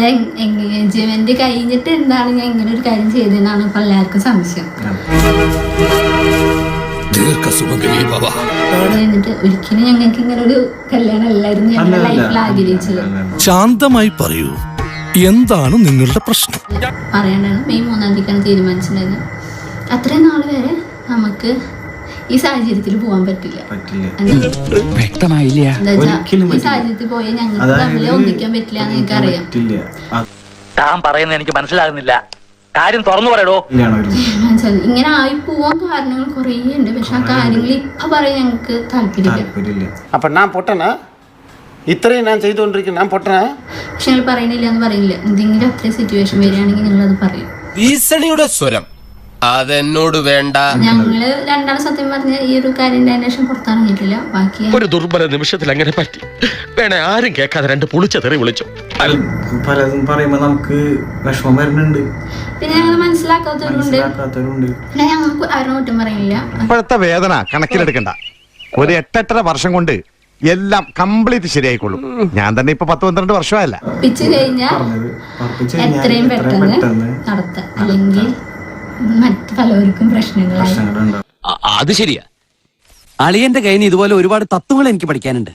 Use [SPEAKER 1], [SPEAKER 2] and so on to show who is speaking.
[SPEAKER 1] എന്റെ എൻഗേജ്മെന്റ് കഴിഞ്ഞിട്ട് എന്താണ് ഞാൻ ഇങ്ങനെ ഒരു കാര്യം ചെയ്തതെന്നാണ് ഇപ്പൊ എല്ലാവർക്കും സംശയം.
[SPEAKER 2] ദീർഘസുമംഗലി ഭവ
[SPEAKER 1] അത് കഴിഞ്ഞിട്ട് ഒരിക്കലും ഞങ്ങൾക്ക് ഇങ്ങനെ ഒരു കല്യാണം അല്ലായിരുന്നു ഞങ്ങളുടെ ലൈഫിൽ ആഗ്രഹിച്ചത്.
[SPEAKER 2] ശാന്തമായി പറയൂ എന്താണ് നിങ്ങളുടെ പ്രശ്നം?
[SPEAKER 1] പറയണ്ടാണ് മെയ് മൂന്നാം തീയതിക്കാണ് തീരുമാനിച്ചിട്ടുണ്ടായിരുന്നത്. അത്രയും നാൾ വരെ നമുക്ക് ഈ സാഹചര്യത്തിൽ പോകാൻ പറ്റില്ല.
[SPEAKER 3] വ്യക്തമായില്ല.
[SPEAKER 1] ഈ സാഹചര്യത്തിൽ പോയാൽ ഞങ്ങൾക്ക് തമ്മിൽ ഒന്നിക്കാൻ പറ്റില്ല എന്ന് എനിക്കറിയാം
[SPEAKER 4] താൻ പറയുന്നത് എനിക്ക് മനസ്സിലാകുന്നില്ല. കാര്യം തുറന്നു പറയടോ.
[SPEAKER 1] ഇങ്ങനെ ആയി പോവാൻ കാരണങ്ങൾ കുറേ ഉണ്ട്. പക്ഷെ ആ കാര്യങ്ങൾ ഇപ്പൊ പറയാൻ ഞങ്ങൾക്ക് താല്പര്യമില്ല.
[SPEAKER 5] അപ്പൊ ഞാൻ പൊട്ടനാ? ഇത്രയും ഞാൻ ചെയ്തുകൊണ്ടിരിക്കുന്നു. ഞാൻ പൊട്ടനാ?
[SPEAKER 1] പക്ഷെ ഞങ്ങൾ പറയണില്ല എന്ന് പറയില്ല എന്തെങ്കിലും അത്രയും സിറ്റുവേഷൻ വരികയാണെങ്കിൽ ഞങ്ങൾ അത് പറയും.
[SPEAKER 6] ഭീഷണിയുടെ സ്വരം. അതെന്നോട് വേണ്ട.
[SPEAKER 1] ഞങ്ങൾ രണ്ടാളും സത്യം പറഞ്ഞ ഈ ഒരു കാര്യം അന്വേഷണം പുറത്തിറങ്ങിയിട്ടില്ല. ബാക്കി
[SPEAKER 7] ഒരു ദുർബല നിമിഷത്തിൽ അങ്ങനെ പറ്റി? വേണേ ആരും കേൾക്കാതെ രണ്ട് പുളിച്ച തെറി വിളിച്ചു?
[SPEAKER 8] പലതും പറയുമ്പോ നമുക്ക് വിഷമം വരുന്നുണ്ട്.
[SPEAKER 1] പിന്നെ ഞങ്ങൾ മനസ്സിലാക്കാത്തവരുണ്ട്.
[SPEAKER 8] മനസ്സിലാക്കാത്തവരുണ്ട്.
[SPEAKER 1] പിന്നെ ഞങ്ങൾക്ക് ആരും കുറ്റം പറയില്ല.
[SPEAKER 9] ഇപ്പോഴത്തെ വേദന കണക്കിലെടുക്കണ്ട. ഒരു എട്ടെട്ടര വർഷം കൊണ്ട് എല്ലാം കംപ്ലീറ്റ് ശരിയായിക്കോളും ഞാൻ തന്നെ ഇപ്പൊ പത്ത് പന്ത്രണ്ട് വർഷമായല്ല.
[SPEAKER 1] പിച്ച് കഴിഞ്ഞാൽ
[SPEAKER 8] പറഞ്ഞത് ഉറപ്പിച്ച് കഴിഞ്ഞാൽ
[SPEAKER 1] എത്രയും
[SPEAKER 8] എത്രയും
[SPEAKER 1] പെട്ടെന്ന്
[SPEAKER 8] പെട്ടെന്ന്
[SPEAKER 1] നടത്താം. അല്ലെങ്കിൽ മറ്റു പലവർക്കും പ്രശ്നങ്ങളായി.
[SPEAKER 6] അത് ശരിയാ.
[SPEAKER 3] അളിയന്റെ കയ്യിൽ നിന്ന് ഇതുപോലെ ഒരുപാട് തത്വങ്ങൾ എനിക്ക് പഠിക്കാനുണ്ട്.